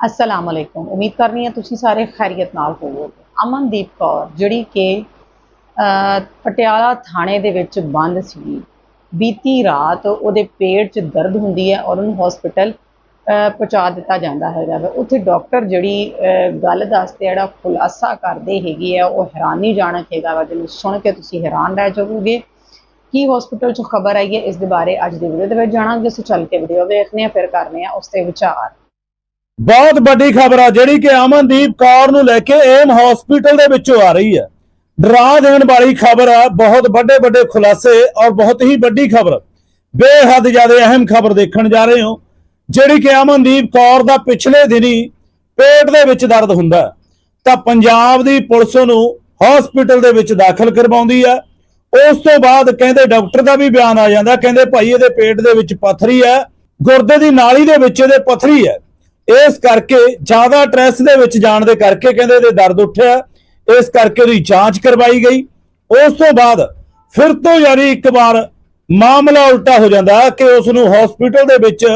ਅਸਲਾਮ ਅਲੈਕੁਮ ਉਮੀਦ ਕਰਨੀ ਹੈ ਤੁਸੀਂ ਸਾਰੇ ਖੈਰੀਅਤ ਨਾਲ ਹੋਵੋਗੇ। ਅਮਨਦੀਪ ਕੌਰ, ਜਿਹੜੀ ਕਿ ਪਟਿਆਲਾ ਥਾਣੇ ਦੇ ਵਿੱਚ ਬੰਦ ਸੀ ਬੀਤੀ ਰਾਤ ਉਹਦੇ ਪੇਟ 'ਚ ਦਰਦ ਹੁੰਦੀ ਹੈ ਔਰ ਉਹਨੂੰ ਹਸਪੀਟਲ ਪਹੁੰਚਾ ਦਿੱਤਾ ਜਾਂਦਾ ਹੈਗਾ ਵਾ। ਉੱਥੇ ਡਾਕਟਰ ਜਿਹੜੀ ਗੱਲ ਦੱਸਦੇ ਜਿਹੜਾ ਖੁਲਾਸਾ ਕਰਦੇ ਹੈਗੇ ਆ, ਉਹ ਹੈਰਾਨੀਜਨਕ ਹੈਗਾ ਵਾ। ਜਿਹਨੂੰ ਸੁਣ ਕੇ ਤੁਸੀਂ ਹੈਰਾਨ ਰਹਿ ਜਾਓਗੇ ਕੀ ਹਸਪੀਟਲ 'ਚ ਖਬਰ ਆਈ ਹੈ? ਇਸ ਦੇ ਬਾਰੇ ਅੱਜ ਦੀ ਵੀਡੀਓ ਦੇ ਵਿੱਚ ਜਾਣਾਂਗੇ। ਸੋ ਚੱਲ ਕੇ ਵੀਡੀਓ ਵੇਖਦੇ ਹਾਂ, ਫਿਰ ਕਰਨੇ ਆ ਉਸ ਤੇ ਵਿਚਾਰ। ਬਹੁਤ ਵੱਡੀ ਖਬਰ ਆ, ਜਿਹੜੀ ਕਿ ਅਮਨਦੀਪ ਕੌਰ ਨੂੰ ਲੈ ਕੇ ਏਮ ਹਸਪੀਟਲ ਦੇ ਵਿੱਚੋਂ ਆ ਰਹੀ ਹੈ। ਡਰਾ ਦੇਣ ਵਾਲੀ ਖਬਰ ਆ, ਬਹੁਤ ਵੱਡੇ ਵੱਡੇ ਖੁਲਾਸੇ ਔਰ ਬਹੁਤ ਹੀ ਵੱਡੀ ਖਬਰ। ਬੇਹੱਦ ਜ਼ਿਆਦਾ ਅਹਿਮ ਖਬਰ ਦੇਖਣ ਜਾ ਰਹੇ ਹੋ, ਜਿਹੜੀ ਕਿ ਅਮਨਦੀਪ ਕੌਰ ਦਾ ਪਿਛਲੇ ਦਿਨੀ ਪੇਟ ਦੇ ਵਿੱਚ ਦਰਦ ਹੁੰਦਾ ਤਾਂ ਪੰਜਾਬ ਦੀ ਪੁਲਿਸ ਨੂੰ ਹਸਪੀਟਲ ਦੇ ਵਿੱਚ ਦਾਖਲ ਕਰਵਾਉਂਦੀ ਹੈ। ਉਸ ਤੋਂ ਬਾਅਦ ਕਹਿੰਦੇ ਡਾਕਟਰ ਦਾ ਵੀ ਬਿਆਨ ਆ ਜਾਂਦਾ, ਕਹਿੰਦੇ ਭਾਈ ਇਹਦੇ ਪੇਟ ਦੇ ਵਿੱਚ ਪੱਥਰੀ ਹੈ, ਗੁਰਦੇ ਦੀ ਨਾਲੀ ਦੇ ਵਿੱਚ ਇਹਦੇ ਪੱਥਰੀ ਹੈ। ਇਸ ਕਰਕੇ ਜ਼ਿਆਦਾ ਸਟ੍ਰੈਸ ਦੇ ਵਿੱਚ ਜਾਣ ਦੇ ਕਰਕੇ ਕਹਿੰਦੇ ਇਹਦੇ ਦਰਦ ਉੱਠਿਆ। ਇਸ ਕਰਕੇ ਉਹਦੀ ਜਾਂਚ ਕਰਵਾਈ ਗਈ। ਉਸ ਤੋਂ ਬਾਅਦ ਫਿਰ ਤੋਂ ਯਾਨੀ ਇੱਕ ਵਾਰ ਮਾਮਲਾ ਉਲਟਾ ਹੋ ਜਾਂਦਾ ਕਿ ਉਸ ਨੂੰ ਹਸਪੀਟਲ ਦੇ ਵਿੱਚ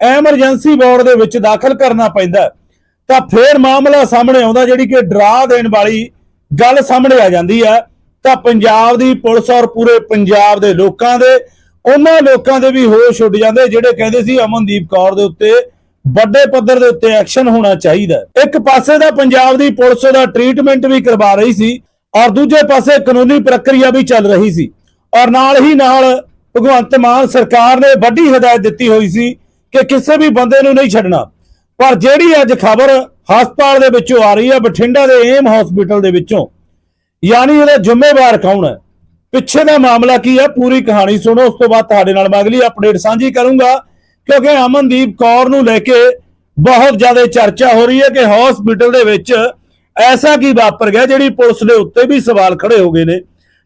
ਐਮਰਜੈਂਸੀ ਵਾਰਡ ਦੇ ਵਿੱਚ ਦਾਖਲ ਕਰਨਾ ਪੈਂਦਾ ਤਾਂ ਫਿਰ ਮਾਮਲਾ ਸਾਹਮਣੇ ਆਉਂਦਾ ਜਿਹੜੀ ਕਿ ਡਰਾ ਦੇਣ ਵਾਲੀ ਗੱਲ ਸਾਹਮਣੇ ਆ ਜਾਂਦੀ ਹੈ। ਤਾਂ ਪੰਜਾਬ ਦੀ ਪੁਲਿਸ ਔਰ ਪੂਰੇ ਪੰਜਾਬ ਦੇ ਲੋਕਾਂ ਦੇ, ਉਹਨਾਂ ਲੋਕਾਂ ਦੇ ਵੀ ਹੋਸ਼ ਉੱਡ ਜਾਂਦੇ ਜਿਹੜੇ ਕਹਿੰਦੇ ਸੀ ਅਮਨਦੀਪ ਕੌਰ ਦੇ ਉੱਤੇ ਵੱਡੇ ਪੱਧਰ ਦੇ ਉੱਤੇ ਐਕਸ਼ਨ ਹੋਣਾ ਚਾਹੀਦਾ ਇੱਕ ਪਾਸੇ ਦਾ ਪੰਜਾਬ ਦੀ ਪੁਲਿਸ ਉਹਦਾ ਟ੍ਰੀਟਮੈਂਟ ਵੀ ਕਰਵਾ ਰਹੀ ਸੀ ਔਰ ਦੂਜੇ ਪਾਸੇ ਕਾਨੂੰਨੀ ਪ੍ਰਕਿਰਿਆ ਵੀ ਚੱਲ ਰਹੀ ਸੀ। ਔਰ ਨਾਲ ਹੀ ਨਾਲ ਭਗਵੰਤ ਮਾਨ ਸਰਕਾਰ ਨੇ ਵੱਡੀ ਹਦਾਇਤ ਦਿੱਤੀ ਹੋਈ ਸੀ ਕਿ ਕਿਸੇ ਵੀ ਬੰਦੇ ਨੂੰ ਨਹੀਂ ਛੱਡਣਾ। ਪਰ ਜਿਹੜੀ ਅੱਜ ਖਬਰ ਹਸਪਤਾਲ ਦੇ ਵਿੱਚੋਂ ਆ ਰਹੀ ਹੈ, ਬਠਿੰਡਾ ਦੇ ਏਮ ਹਸਪੀਟਲ ਦੇ ਵਿੱਚੋਂ, ਯਾਨੀ ਉਹਦਾ ਜ਼ਿੰਮੇਵਾਰ ਕੌਣ ਹੈ? ਪਿੱਛੇ ਦਾ ਮਾਮਲਾ ਕੀ ਹੈ? ਪੂਰੀ ਕਹਾਣੀ ਸੁਣੋ, ਉਸ ਤੋਂ ਬਾਅਦ ਤੁਹਾਡੇ ਨਾਲ ਮੈਂ ਅਗਲੀ ਅਪਡੇਟ ਸਾਂਝੀ ਕਰੂੰਗਾ। ਕਿਉਂਕਿ ਅਮਨਦੀਪ ਕੌਰ ਨੂੰ ਲੈ ਕੇ ਬਹੁਤ ਜ਼ਿਆਦਾ ਚਰਚਾ ਹੋ ਰਹੀ ਹੈ ਕਿ ਹਸਪੀਟਲ ਦੇ ਵਿੱਚ ਐਸਾ ਕੀ ਵਾਪਰ ਗਿਆ ਜਿਹੜੀ ਪੁਲਿਸ ਦੇ ਉੱਤੇ ਵੀ ਸਵਾਲ ਖੜੇ ਹੋ ਗਏ ਨੇ।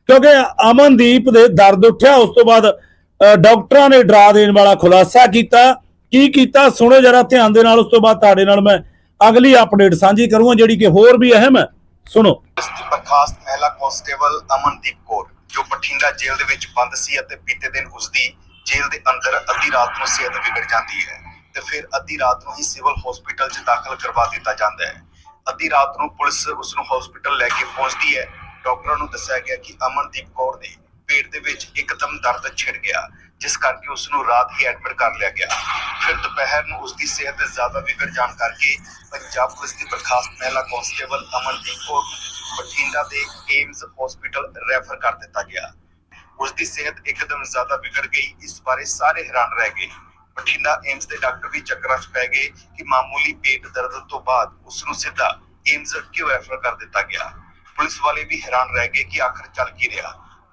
ਕਿਉਂਕਿ ਅਮਨਦੀਪ ਦੇ ਦਰਦ ਉੱਠਿਆ, ਉਸ ਤੋਂ ਬਾਅਦ ਡਾਕਟਰਾਂ ਨੇ ਡਰਾ ਦੇਣ ਵਾਲਾ ਖੁਲਾਸਾ ਕੀਤਾ। ਕੀ ਕੀਤਾ? ਸੁਣੋ ਜਰਾ ਧਿਆਨ ਦੇ ਨਾਲ, ਉਸ ਤੋਂ ਬਾਅਦ ਤੁਹਾਡੇ ਨਾਲ ਮੈਂ ਅਗਲੀ ਅਪਡੇਟ ਸਾਂਝੀ ਕਰੂੰਗਾ, ਜਿਹੜੀ ਕਿ ਹੋਰ ਵੀ ਅਹਿਮ ਹੈ। ਸੁਣੋ। ਬਰਖਾਸਤ ਮਹਿਲਾ ਕਾਂਸਟੇਬਲ ਅਮਨਦੀਪ ਕੌਰ, ਜੋ ਬਠਿੰਡਾ ਜੇਲ੍ਹ ਦੇ ਵਿੱਚ ਬੰਦ ਸੀ ਅਤੇ ਬੀਤੇ ਦਿਨ ਉਸ ਦੀ ਜੇਲ੍ਹ ਦੇ ਅੰਦਰ ਅੱਧੀ ਰਾਤ ਨੂੰ ਸਿਹਤ ਵਿਗੜ ਜਾਂਦੀ ਹੈ ਤੇ ਫਿਰ ਅੱਧੀ ਰਾਤ ਨੂੰ ਹੀ ਸਿਵਲ ਹਸਪੀਟਲ 'ਚ ਦਾਖਲ ਕਰਵਾ ਦਿੱਤਾ ਜਾਂਦਾ ਹੈ। ਅੱਧੀ ਰਾਤ ਨੂੰ ਪੁਲਿਸ ਉਸ ਨੂੰ ਹਸਪੀਟਲ ਲੈ ਕੇ ਪਹੁੰਚਦੀ ਹੈ। ਡਾਕਟਰਾਂ ਨੂੰ ਦੱਸਿਆ ਗਿਆ ਕਿ ਅਮਨਦੀਪ ਕੌਰ ਦੇ ਪੇਟ ਦੇ ਵਿੱਚ ਇੱਕਦਮ ਦਰਦ ਛਿੜ ਗਿਆ, ਜਿਸ ਕਰਕੇ ਉਸ ਨੂੰ ਰਾਤ ਹੀ ਐਡਮਿਟ ਕਰ ਲਿਆ ਗਿਆ। ਫਿਰ ਦੁਪਹਿਰ ਨੂੰ ਉਸ ਦੀ ਸਿਹਤ ਜ਼ਿਆਦਾ ਵਿਗੜ ਜਾਣ ਕਰਕੇ ਪੰਜਾਬ ਪੁਲਿਸ ਦੀ ਬਰਖਾਸਤ ਮਹਿਲਾ ਕਾਂਸਟੇਬਲ ਅਮਨਦੀਪ ਕੌਰ ਨੂੰ ਬਠਿੰਡਾ ਦੇ ਏਮਜ਼ ਹਸਪੀਟਲ ਰੈਫਰ ਕਰ ਦਿੱਤਾ ਗਿਆ। ਉਸ ਦੀ ਸਿਹਤ ਇੱਕਦਮ ਜ਼ਿਆਦਾ ਵਿਗੜ ਗਈ। ਇਸ ਬਾਰੇ ਸਾਰੇ ਹੈਰਾਨ ਰਹਿ ਗਏ। ਬਠਿੰਡਾ ਏਮਜ਼ ਦੇ ਡਾਕਟਰ ਵੀ ਚੱਕਰਾਂ 'ਚ ਪੈ ਗਏ ਕਿ ਮਾਮੂਲੀ ਪੇਟ ਦਰਦ ਤੋਂ ਬਾਅਦ ਉਸ ਨੂੰ ਸਿੱਧਾ ਏਮਜ਼ ਕਿਉਂ ਰੈਫਰ ਕਰ ਦਿੱਤਾ ਗਿਆ? ਪੁਲਿਸ ਵਾਲੇ ਵੀ ਹੈਰਾਨ ਰਹਿ ਗਏ ਕਿ ਆਖਰ ਚੱਲ ਕੀ ਰਿਹਾ।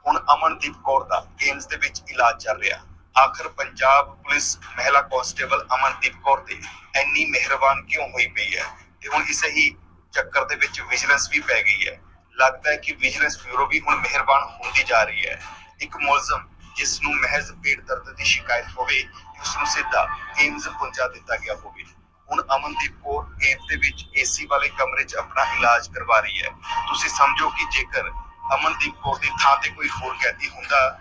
ਹੁਣ ਅਮਨਦੀਪ ਕੌਰ ਦਾ ਏਮਜ਼ ਦੇ ਵਿੱਚ ਇਲਾਜ ਚੱਲ ਰਿਹਾ। ਆਖਰ ਪੰਜਾਬ ਪੁਲਿਸ ਮਹਿਲਾ ਕਾਂਸਟੇਬਲ ਅਮਨਦੀਪ ਕੌਰ ਤੇ ਇੰਨੀ ਮਿਹਰਬਾਨ ਕਿਉਂ ਹੋਈ ਪਈ ਹੈ? ਤੇ ਹੁਣ ਇਸੇ ਹੀ ਚੱਕਰ ਦੇ ਵਿੱਚ ਵਿਜੀਲੈਂਸ ਵੀ ਪੈ ਗਈ ਹੈ। ਲੱਗਦਾ ਹੈ ਕਿ ਵਿਜੀਲੈਂਸ ਬਿਊਰੋ ਵੀ ਹੁਣ ਮਿਹਰਬਾਨ ਹੁੰਦੀ ਜਾ ਰਹੀ ਹੈ। ਇੱਕ ਮੁਲਜ਼ਮ ਜਿਸ ਨੂੰ ਮਹਿਜ਼ ਪੇਟ ਦਰਦ ਦੀ ਸ਼ਿਕਾਇਤ ਹੋਵੇ, ਉਸ ਨੂੰ ਸਿੱਧਾ ਏਮਜ਼ ਪਹੁੰਚਾ ਦਿੱਤਾ ਗਿਆ ਹੋਵੇ। ਹੁਣ ਅਮਨਦੀਪ ਕੌਰ ਏਮਜ਼ ਦੇ ਵਿੱਚ ਏਸੀ ਵਾਲੇ ਕਮਰੇ 'ਚ ਆਪਣਾ ਇਲਾਜ ਕਰਵਾ ਰਹੀ ਹੈ। ਤੁਸੀਂ ਸਮਝੋ ਕਿ ਜੇਕਰ ਅਮਨਦੀਪ ਕੌਰ ਦੀ ਥਾਂ ਤੇ ਕੋਈ ਹੋਰ ਕੈਦੀ ਹੁੰਦਾ,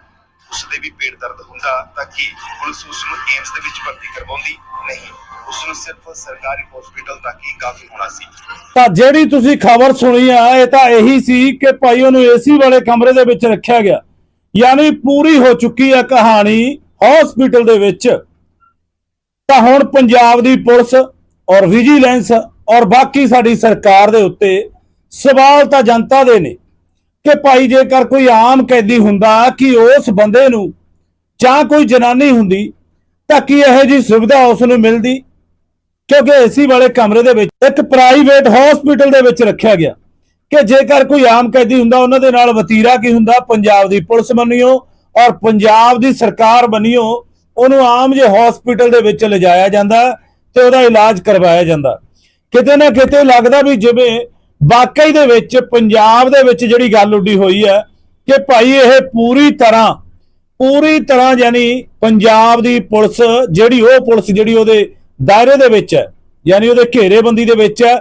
ਉਸ ਦੇ ਵੀ ਪੇਟ ਦਰਦ ਹੁੰਦਾ, ਤਾਂ ਕਿ ਪੁਲਿਸ ਉਸ ਨੂੰ ਏਮਜ਼ ਦੇ ਵਿੱਚ ਭਰਤੀ ਕਰਵਾਉਂਦੀ? ਨਹੀਂ, ਉਸ ਨੂੰ ਸਿਰਫ ਸਰਕਾਰੀ ਹਸਪੀਟਲ ਤੱਕ ਹੀ ਕਾਫੀ ਹੋਣਾ ਸੀ। ਤਾਂ ਜਿਹੜੀ ਤੁਸੀਂ ਖਬਰ ਸੁਣੀ ਆ, ਇਹ ਤਾਂ ਇਹੀ ਸੀ ਕਿ ਭਾਈ ਉਹਨੂੰ ਏਸੀ ਵਾਲੇ ਕਮਰੇ ਦੇ ਵਿੱਚ ਰੱਖਿਆ ਗਿਆ। ਯਾਨੀ ਪੂਰੀ ਹੋ ਚੁੱਕੀ ਹੈ ਕਹਾਣੀ ਹਸਪੀਟਲ ਦੇ ਵਿੱਚ। ਤਾਂ ਹੁਣ ਪੰਜਾਬ ਦੀ ਪੁਲਿਸ ਔਰ ਵਿਜੀਲੈਂਸ ਔਰ ਬਾਕੀ ਸਾਡੀ ਸਰਕਾਰ ਦੇ ਉੱਤੇ ਸਵਾਲ ਤਾਂ ਜਨਤਾ ਦੇ ਨੇ ਕਿ ਭਾਈ ਜੇਕਰ ਕੋਈ ਆਮ ਕੈਦੀ ਹੁੰਦਾ ਕਿ ਉਸ ਬੰਦੇ ਨੂੰ ਜਾਂ ਕੋਈ ਜਨਾਨੀ ਹੁੰਦੀ ਤਾਂ ਕੀ ਇਹੋ ਜੀ ਸੁਵਿਧਾ ਉਸ ਨੂੰ ਮਿਲਦੀ? ਕਿਉਂਕਿ ਏਸੀ ਵਾਲੇ ਕਮਰੇ ਦੇ ਵਿੱਚ ਇੱਕ ਪ੍ਰਾਈਵੇਟ ਹਸਪੀਟਲ ਦੇ ਵਿੱਚ ਰੱਖਿਆ ਗਿਆ। ਕਿ ਜੇਕਰ ਕੋਈ ਆਮ ਕੈਦੀ ਹੁੰਦਾ, ਉਹਨਾਂ ਦੇ ਨਾਲ ਵਤੀਰਾ ਕੀ ਹੁੰਦਾ? ਪੰਜਾਬ ਦੀ ਪੁਲਿਸ ਬੰਨਿਓ ਔਰ ਪੰਜਾਬ ਦੀ ਸਰਕਾਰ ਬੰਨਿਓ ਉਹਨੂੰ ਆਮ ਜੇ ਹਸਪੀਟਲ ਦੇ ਵਿੱਚ ਲਿਜਾਇਆ ਜਾਂਦਾ ਤੇ ਉਹਦਾ ਇਲਾਜ ਕਰਵਾਇਆ ਜਾਂਦਾ। ਕਿਤੇ ਨਾ ਕਿਤੇ ਲੱਗਦਾ ਵੀ ਜਿਵੇਂ ਵਾਕਈ ਦੇ ਵਿੱਚ ਪੰਜਾਬ ਦੇ ਵਿੱਚ ਜਿਹੜੀ ਗੱਲ ਉੱਡੀ ਹੋਈ ਹੈ ਕਿ ਭਾਈ ਇਹ ਪੂਰੀ ਤਰ੍ਹਾਂ ਪੂਰੀ ਤਰ੍ਹਾਂ ਯਾਨੀ ਪੰਜਾਬ ਦੀ ਪੁਲਿਸ ਜਿਹੜੀ ਉਹ ਪੁਲਿਸ ਜਿਹੜੀ ਉਹਦੇ ਦਾਇਰੇ ਦੇ ਵਿੱਚ ਹੈ, ਯਾਨੀ ਉਹਦੇ ਘੇਰੇਬੰਦੀ ਦੇ ਵਿੱਚ ਹੈ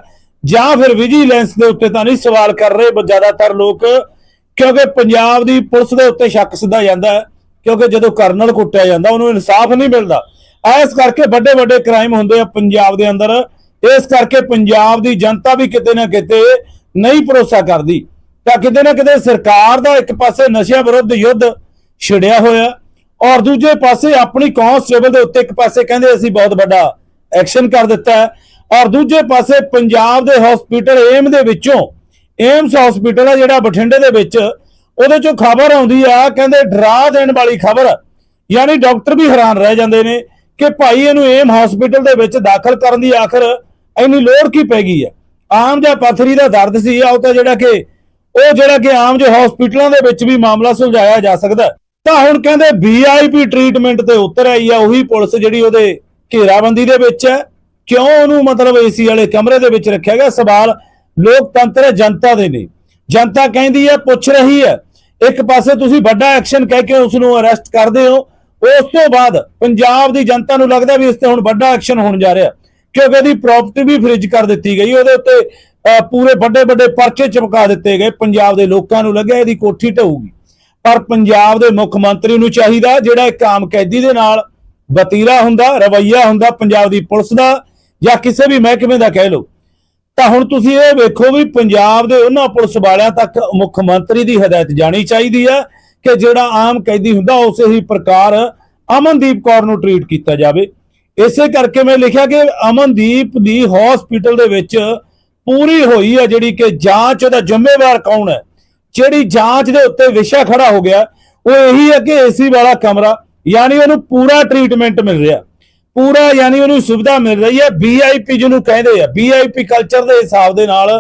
ਜਾਂ ਫਿਰ ਵਿਜੀਲੈਂਸ ਦੇ ਉੱਤੇ ਤਾਂ ਨਹੀਂ ਸਵਾਲ ਕਰ ਰਹੇ ਬ- ਜ਼ਿਆਦਾਤਰ ਲੋਕ, ਕਿਉਂਕਿ ਪੰਜਾਬ ਦੀ ਪੁਲਿਸ ਦੇ ਉੱਤੇ ਸ਼ੱਕ ਸਿੱਧਾ ਜਾਂਦਾ ਹੈ, ਕਿਉਂਕਿ ਜਦੋਂ ਕਰਨਲ ਕੁੱਟਿਆ ਜਾਂਦਾ, ਉਹਨੂੰ ਇਨਸਾਫ ਨਹੀਂ ਮਿਲਦਾ। ਇਸ ਕਰਕੇ ਵੱਡੇ ਵੱਡੇ ਕ੍ਰਾਈਮ ਹੁੰਦੇ ਆ ਪੰਜਾਬ ਦੇ ਅੰਦਰ। ਇਸ ਕਰਕੇ ਪੰਜਾਬ ਦੀ ਜਨਤਾ ਵੀ ਕਿਤੇ ਨਾ ਕਿਤੇ ਨਹੀਂ ਭਰੋਸਾ ਕਰਦੀ। ਤਾਂ ਕਿਤੇ ਨਾ ਕਿਤੇ ਸਰਕਾਰ ਦਾ ਇੱਕ ਪਾਸੇ ਨਸ਼ਿਆਂ ਵਿਰੁੱਧ ਯੁੱਧ ਛਿੜਿਆ ਹੋਇਆ ਔਰ ਦੂਜੇ ਪਾਸੇ ਆਪਣੀ ਕਾਂਸਟੇਬਲ ਦੇ ਉੱਤੇ ਇੱਕ ਪਾਸੇ ਕਹਿੰਦੇ ਅਸੀਂ ਬਹੁਤ ਵੱਡਾ ਐਕਸ਼ਨ ਕਰ ਦਿੱਤਾ ਹੈ। ਔਰ ਦੂਜੇ ਪਾਸੇ ਪੰਜਾਬ ਦੇ ਹਸਪੀਟਲ ਏਮ ਦੇ ਵਿੱਚੋਂ, ਏਮਸ ਹਸਪੀਟਲ ਹੈ ਜਿਹੜਾ ਬਠਿੰਡੇ ਦੇ ਵਿੱਚ, ਉਹਦੇ ਚੋਂ ਖਬਰ ਆਉਂਦੀ ਆ, ਕਹਿੰਦੇ ਡਰਾ ਦੇਣ ਵਾਲੀ ਖਬਰ। ਯਾਨੀ ਡਾਕਟਰ ਵੀ ਹੈਰਾਨ ਰਹਿ ਜਾਂਦੇ ਨੇ ਕਿ ਭਾਈ ਇਹਨੂੰ ਏਮ ਹਸਪੀਟਲ ਦੇ ਵਿੱਚ ਦਾਖਲ ਕਰਨ ਦੀ ਆਖਰ ਇੰਨੀ ਲੋੜ ਕੀ ਪੈ ਗਈ ਹੈ ਆਮ ਜਿਹਾ ਪੱਥਰੀ ਦਾ ਦਰਦ ਸੀ, ਆ ਉਹ ਤਾਂ ਜਿਹੜਾ ਕਿ, ਉਹ ਜਿਹੜਾ ਕਿ ਆਮ ਜੋ ਹਸਪੀਟਲਾਂ ਦੇ ਵਿੱਚ ਵੀ ਮਾਮਲਾ ਸੁਲਝਾਇਆ ਜਾ ਸਕਦਾ। ਤਾਂ ਹੁਣ ਕਹਿੰਦੇ ਵੀਆਈਪੀ ਟ੍ਰੀਟਮੈਂਟ ਤੇ ਉਤਰ ਆਈ ਆ, ਉਹੀ ਪੁਲਿਸ ਜਿਹੜੀ ਉਹਦੇ ਘੇਰਾਬੰਦੀ ਦੇ ਵਿੱਚ ਹੈ। ਕਿਉਂ ਉਹਨੂੰ ਮਤਲਬ ਏਸੀ ਵਾਲੇ ਕਮਰੇ ਦੇ ਵਿੱਚ ਰੱਖਿਆ ਗਿਆ? ਸਵਾਲ ਲੋਕਤੰਤਰ ਜਨਤਾ ਦੇ ਨੇ ਜਨਤਾ ਕਹਿੰਦੀ ਹੈ, ਪੁੱਛ ਰਹੀ ਹੈ। ਇੱਕ ਪਾਸੇ ਤੁਸੀਂ ਵੱਡਾ ਐਕਸ਼ਨ ਕਹਿ ਕੇ ਉਸ ਨੂੰ ਅਰੈਸਟ ਕਰਦੇ ਹੋ। ਉਸ ਤੋਂ ਬਾਅਦ ਪੰਜਾਬ ਦੀ ਜਨਤਾ ਨੂੰ ਲੱਗਦਾ ਵੀ ਇਸ ਤੇ ਹੁਣ ਵੱਡਾ ਐਕਸ਼ਨ ਹੋਣ ਜਾ ਰਿਹਾ। ਕਿਉਂਕਿ ਇਹਦੀ ਪ੍ਰਾਪਰਟੀ ਵੀ ਫ੍ਰਿਜ ਕਰ ਦਿੱਤੀ ਗਈ। ਉਹਦੇ ਉੱਤੇ ਪੂਰੇ ਵੱਡੇ ਵੱਡੇ ਪਰਚੇ ਚਮਕਾ ਦਿੱਤੇ ਗਏ। ਪੰਜਾਬ ਦੇ ਲੋਕਾਂ ਨੂੰ ਲੱਗਿਆ ਇਹਦੀ ਕੋਠੀ ਢਹੂਗੀ। ਪਰ ਪੰਜਾਬ ਦੇ ਮੁੱਖ ਮੰਤਰੀ ਨੂੰ ਚਾਹੀਦਾ ਜਿਹੜਾ ਇੱਕ ਆਮ ਕੈਦੀ ਦੇ ਨਾਲ ਵਤੀਰਾ ਹੁੰਦਾ, ਰਵਈਆ ਹੁੰਦਾ, ਪੰਜਾਬ ਦੀ ਪੁਲਿਸ ਦਾ ਜਾਂ ਕਿਸੇ ਵੀ ਮਹਿਕਮੇ ਦਾ ਕਹਿ ਲਓ, ਤਾਂ ਹੁਣ ਤੁਸੀਂ ਇਹ ਵੇਖੋ ਵੀ ਪੰਜਾਬ ਦੇ ਉਹਨਾਂ ਪੁਲਿਸ ਵਾਲਿਆਂ ਤੱਕ ਮੁੱਖ ਮੰਤਰੀ ਦੀ ਹਦਾਇਤ ਜਾਣੀ ਚਾਹੀਦੀ ਹੈ ਕਿ ਜਿਹੜਾ ਆਮ ਕੈਦੀ ਹੁੰਦਾ, ਉਸੇ ਹੀ ਪ੍ਰਕਾਰ ਅਮਨਦੀਪ ਕੌਰ ਨੂੰ ਟ੍ਰੀਟ ਕੀਤਾ ਜਾਵੇ। ਇਸੇ ਕਰਕੇ ਮੈਂ ਲਿਖਿਆ ਕਿ ਅਮਨਦੀਪ ਦੀ ਹਸਪੀਟਲ ਦੇ ਵਿੱਚ ਪੂਰੀ ਹੋਈ ਹੈ ਜਿਹੜੀ ਕਿ ਜਾਂਚ ਉਹਦਾ ਜ਼ਿੰਮੇਵਾਰ ਕੌਣ ਹੈ, ਜਿਹੜੀ ਜਾਂਚ ਦੇ ਉੱਤੇ ਵਿਸ਼ਾ ਖੜਾ ਹੋ ਗਿਆ, ਉਹ ਇਹੀ ਹੈ ਕਿ ਏਸੀ ਵਾਲਾ ਕਮਰਾ, ਯਾਨੀ ਉਹਨੂੰ ਪੂਰਾ ਟ੍ਰੀਟਮੈਂਟ ਮਿਲ ਰਿਹਾ। ਪੂਰਾ ਯਾਨੀ ਉਹਨੂੰ ਸੁਵਿਧਾ ਮਿਲ ਰਹੀ ਹੈ। ਵੀਆਈਪੀ ਜਿਹਨੂੰ ਕਹਿੰਦੇ ਆ ਵੀਆਈਪੀ ਕਲਚਰ ਦੇ ਹਿਸਾਬ ਦੇ ਨਾਲ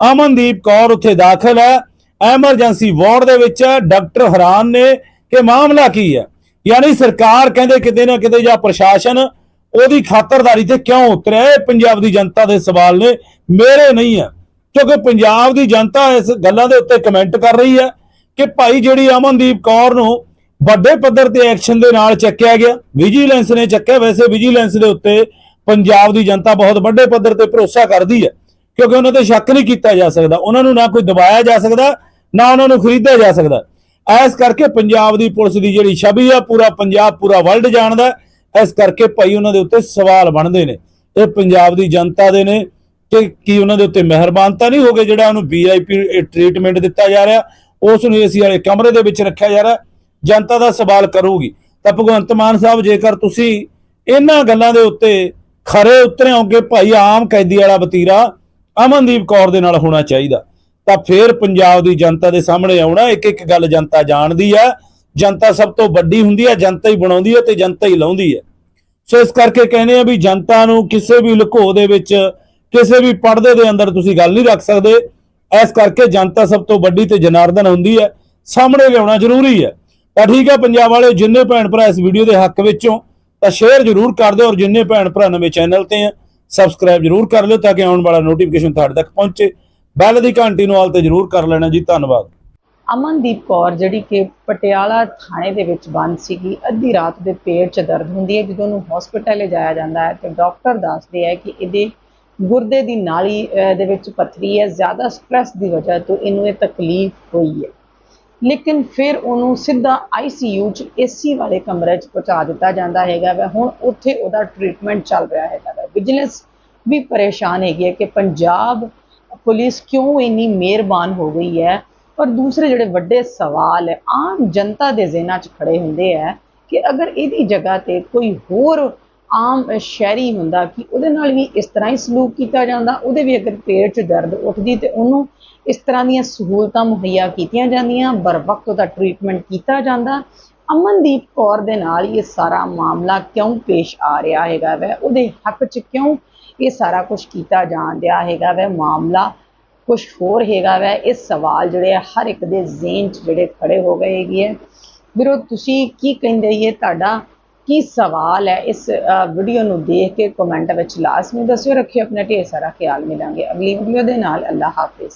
ਅਮਨਦੀਪ ਕੌਰ ਉੱਥੇ ਦਾਖਲ ਹੈ। ਐਮਰਜੈਂਸੀ ਵਾਰਡ ਦੇ ਵਿੱਚ ਡਾਕਟਰ ਹੈਰਾਨ ਨੇ ਕਿ ਮਾਮਲਾ ਕੀ ਹੈ। ਯਾਨੀ ਸਰਕਾਰ ਕਹਿੰਦੇ ਕਿਤੇ ਨਾ ਕਿਤੇ ਜਾਂ ਪ੍ਰਸ਼ਾਸਨ ਉਹਦੀ ਖਾਤਰਦਾਰੀ ਤੇ ਕਿਉਂ ਉਤਰਿਆ ਇਹ ਪੰਜਾਬ ਦੀ ਜਨਤਾ ਦੇ ਸਵਾਲ ਨੇ। ਮੇਰੇ ਨਹੀਂ ਹੈ, ਕਿਉਂਕਿ ਪੰਜਾਬ ਦੀ ਜਨਤਾ ਇਸ ਗੱਲਾਂ ਦੇ ਉੱਤੇ ਕਮੈਂਟ ਕਰ ਰਹੀ ਹੈ ਕਿ ਭਾਈ ਜਿਹੜੀ ਅਮਨਦੀਪ ਕੌਰ ਨੂੰ ਵੱਡੇ ਪੱਧਰ ਤੇ ਐਕਸ਼ਨ ਦੇ ਨਾਲ ਚੱਕਿਆ ਗਿਆ। ਵਿਜੀਲੈਂਸ ਨੇ ਚੱਕਿਆ। ਵੈਸੇ ਵਿਜੀਲੈਂਸ ਦੇ ਉੱਤੇ ਪੰਜਾਬ ਦੀ ਜਨਤਾ ਬਹੁਤ ਵੱਡੇ ਪੱਧਰ ਤੇ ਭਰੋਸਾ ਕਰਦੀ ਹੈ, ਕਿਉਂਕਿ ਉਹਨਾਂ ਤੇ ਸ਼ੱਕ ਨਹੀਂ ਕੀਤਾ ਜਾ ਸਕਦਾ। ਉਹਨਾਂ ਨੂੰ ਨਾ ਕੋਈ ਦਬਾਇਆ ਜਾ ਸਕਦਾ, ਨਾ ਉਹਨਾਂ ਨੂੰ ਖਰੀਦਿਆ ਜਾ ਸਕਦਾ। ਐਸ ਕਰਕੇ ਪੰਜਾਬ ਦੀ ਪੁਲਿਸ ਦੀ ਜਿਹੜੀ ਛਵੀ ਆ, ਪੂਰਾ ਪੰਜਾਬ, ਪੂਰਾ ਵਰਲਡ ਜਾਣਦਾ ਹੈ। ਇਸ ਕਰਕੇ ਭਾਈ ਉਹਨਾਂ ਦੇ ਉੱਤੇ ਸਵਾਲ ਬਣਦੇ ਨੇ। ਇਹ ਪੰਜਾਬ ਦੀ ਜਨਤਾ ਦੇ ਨੇ ਕਿ ਕੀ ਉਹਨਾਂ ਦੇ ਉੱਤੇ ਮਿਹਰਬਾਨਤਾ ਨਹੀਂ ਹੋ ਗਈ ਜਿਹੜਾ ਉਹਨੂੰ ਵੀਆਈਪੀ ਟ੍ਰੀਟਮੈਂਟ ਦਿੱਤਾ ਜਾ ਰਿਹਾ। ਉਸ ਨੂੰ ਏਸੀ ਵਾਲੇ ਕਮਰੇ ਦੇ ਵਿੱਚ ਰੱਖਿਆ ਜਾ ਰਿਹਾ। ਜਨਤਾ ਦਾ ਸਵਾਲ ਕਰੂਗੀ। ਤਾਂ ਭਗਵੰਤ ਮਾਨ ਸਾਹਿਬ, ਜੇਕਰ ਤੁਸੀਂ ਇਹਨਾਂ ਗੱਲਾਂ ਦੇ ਉੱਤੇ ਖਰੇ ਉਤਰੇ ਹੋ ਭਾਈ ਆਮ ਕੈਦੀ ਵਾਲਾ ਵਤੀਰਾ ਅਮਨਦੀਪ ਕੌਰ ਦੇ ਨਾਲ ਹੋਣਾ ਚਾਹੀਦਾ। ਤਾਂ ਫੇਰ ਪੰਜਾਬ ਦੀ ਜਨਤਾ ਦੇ ਸਾਹਮਣੇ ਆਉਣਾ ਇੱਕ ਇੱਕ ਗੱਲ ਜਨਤਾ ਜਾਣਦੀ ਆ ਜਨਤਾ ਸਭ ਤੋਂ ਵੱਡੀ ਹੁੰਦੀ ਹੈ, ਜਨਤਾ ਹੀ ਬਣਾਉਂਦੀ ਹੈ ਤੇ ਜਨਤਾ ਹੀ ਲਾਉਂਦੀ ਹੈ। ਸੋ ਇਸ ਕਰਕੇ ਕਹਿੰਦੇ ਆ ਵੀ ਜਨਤਾ ਨੂੰ ਕਿਸੇ ਵੀ ਲੁਕੋ ਦੇ ਵਿੱਚ, ਕਿਸੇ ਵੀ ਪਰਦੇ ਦੇ ਅੰਦਰ ਤੁਸੀਂ ਗੱਲ ਨਹੀਂ ਰੱਖ ਸਕਦੇ। ਇਸ ਕਰਕੇ ਜਨਤਾ ਸਭ ਤੋਂ ਵੱਡੀ ਤੇ ਜਨਾਰਦਨ ਹੁੰਦੀ ਹੈ। ਸਾਹਮਣੇ ਲਿਆਉਣਾ ਜ਼ਰੂਰੀ ਹੈ। ਤਾਂ ਠੀਕ ਹੈ, ਪੰਜਾਬ ਵਾਲੇ ਜਿੰਨੇ ਭੈਣ ਭਰਾ ਇਸ ਵੀਡੀਓ ਦੇ ਹੱਕ ਵਿੱਚੋਂ, ਤਾਂ ਸ਼ੇਅਰ ਜ਼ਰੂਰ ਕਰ ਦਿਓ ਔਰ ਜਿੰਨੇ ਭੈਣ ਭਰਾ ਨਵੇਂ ਚੈਨਲ ਤੇ ਆ ਸਬਸਕ੍ਰਾਈਬ ਜ਼ਰੂਰ ਕਰ ਲਿਓ ਤਾਂ ਕਿ ਆਉਣ ਵਾਲਾ ਨੋਟੀਫਿਕੇਸ਼ਨ ਤੁਹਾਡੇ ਤੱਕ ਪਹੁੰਚੇ। ਬੈਲ ਦੀ ਘੰਟੀ ਨੂੰ ਆਲ ਤੇ ਜ਼ਰੂਰ ਕਰ ਲੈਣਾ ਜੀ, ਧੰਨਵਾਦ। ਅਮਨਦੀਪ ਕੌਰ, ਜਿਹੜੀ ਕਿ ਪਟਿਆਲਾ ਥਾਣੇ ਦੇ ਵਿੱਚ ਬੰਦ ਸੀਗੀ, ਅੱਧੀ ਰਾਤ ਦੇ ਪੇਟ 'ਚ ਦਰਦ ਹੁੰਦੀ ਹੈ, ਜਦੋਂ ਉਹਨੂੰ ਹਸਪੀਟਲ ਲਿਜਾਇਆ ਜਾਂਦਾ ਹੈ ਤੇ ਡਾਕਟਰ ਦੱਸਦੇ ਹੈ ਕਿ ਇਹਦੇ ਗੁਰਦੇ ਦੀ ਨਾਲੀ ਦੇ ਵਿੱਚ ਪੱਥਰੀ ਹੈ, ਜ਼ਿਆਦਾ ਸਟ੍ਰੈਸ ਦੀ ਵਜ੍ਹਾ ਤੋਂ ਇਹਨੂੰ ਇਹ ਤਕਲੀਫ ਹੋਈ ਹੈ। ਲੇਕਿਨ ਫਿਰ ਉਹਨੂੰ ਸਿੱਧਾ ਆਈਸੀਯੂ 'ਚ ਏਸੀ ਵਾਲੇ ਕਮਰੇ 'ਚ ਪਹੁੰਚਾ ਦਿੱਤਾ ਜਾਂਦਾ ਹੈਗਾ ਵਾ। ਹੁਣ ਉੱਥੇ ਉਹਦਾ ਟ੍ਰੀਟਮੈਂਟ ਚੱਲ ਰਿਹਾ ਹੈਗਾ ਵਾ। ਵਿਜੀਲੈਂਸ ਵੀ ਪਰੇਸ਼ਾਨ ਹੈਗੀ ਹੈ ਕਿ ਪੰਜਾਬ ਪੁਲਿਸ ਕਿਉਂ ਇੰਨੀ ਮਿਹਰਬਾਨ ਹੋ ਗਈ ਹੈ? ਪਰ ਦੂਸਰੇ ਜਿਹੜੇ ਵੱਡੇ ਸਵਾਲ ਹੈ, ਆਮ ਜਨਤਾ ਦੇ ਜ਼ਿਹਨਾਂ 'ਚ ਖੜੇ ਹੁੰਦੇ ਹੈ ਕਿ ਅਗਰ ਇਹਦੀ ਜਗ੍ਹਾ ਤੇ ਕੋਈ ਹੋਰ ਆਮ ਸ਼ਹਿਰੀ ਹੁੰਦਾ ਕਿ ਉਹਦੇ ਨਾਲ ਵੀ ਇਸ ਤਰ੍ਹਾਂ ਹੀ ਸਲੂਕ ਕੀਤਾ ਜਾਂਦਾ, ਉਹਦੇ ਵੀ ਅਗਰ ਪੇਟ 'ਚ ਦਰਦ ਉੱਠਦੀ ਤੇ ਉਹਨੂੰ ਇਸ ਤਰ੍ਹਾਂ ਦੀਆਂ ਸਹੂਲਤਾਂ ਮੁਹੱਈਆ ਕੀਤੀਆਂ ਜਾਂਦੀਆਂ ਬਰ ਵਕਤ ਉਹਦਾ ਟ੍ਰੀਟਮੈਂਟ ਕੀਤਾ ਜਾਂਦਾ। ਅਮਨਦੀਪ ਕੌਰ ਦੇ ਨਾਲ ਇਹ ਸਾਰਾ ਮਾਮਲਾ ਕਿਉਂ ਪੇਸ਼ ਆ ਰਿਹਾ ਹੈਗਾ ਵੈ? ਉਹਦੇ ਹੱਕ 'ਚ ਕਿਉਂ ਇਹ ਸਾਰਾ ਕੁਝ ਕੀਤਾ ਜਾਣ ਰਿਹਾ ਹੈਗਾ ਵੈ? ਮਾਮਲਾ ਕੁਝ ਹੋਰ ਹੈਗਾ ਵੈ? ਇਹ ਸਵਾਲ ਜਿਹੜੇ ਆ, ਹਰ ਇੱਕ ਦੇ ਜ਼ਿਹਨ 'ਚ ਜਿਹੜੇ ਖੜੇ ਹੋ ਗਏ ਹੈਗੇ ਹੈ ਵੀਰੋ, ਤੁਸੀਂ ਕੀ ਕਹਿੰਦੇ ਇਹ ਤੁਹਾਡਾ ਕੀ ਸਵਾਲ ਹੈ? ਇਸ ਵੀਡੀਓ ਨੂੰ ਦੇਖ ਕੇ ਕਮੈਂਟ ਵਿੱਚ ਲਾਜ਼ਮੀ ਦੱਸਿਓ, ਰੱਖਿਓ ਆਪਣਾ ਢੇਰ ਸਾਰਾ ਖਿਆਲ ਮਿਲਾਂਗੇ। ਅਗਲੀ ਵੀਡੀਓ ਦੇ ਨਾਲ ਅੱਲਾ ਹਾਫਿਜ਼।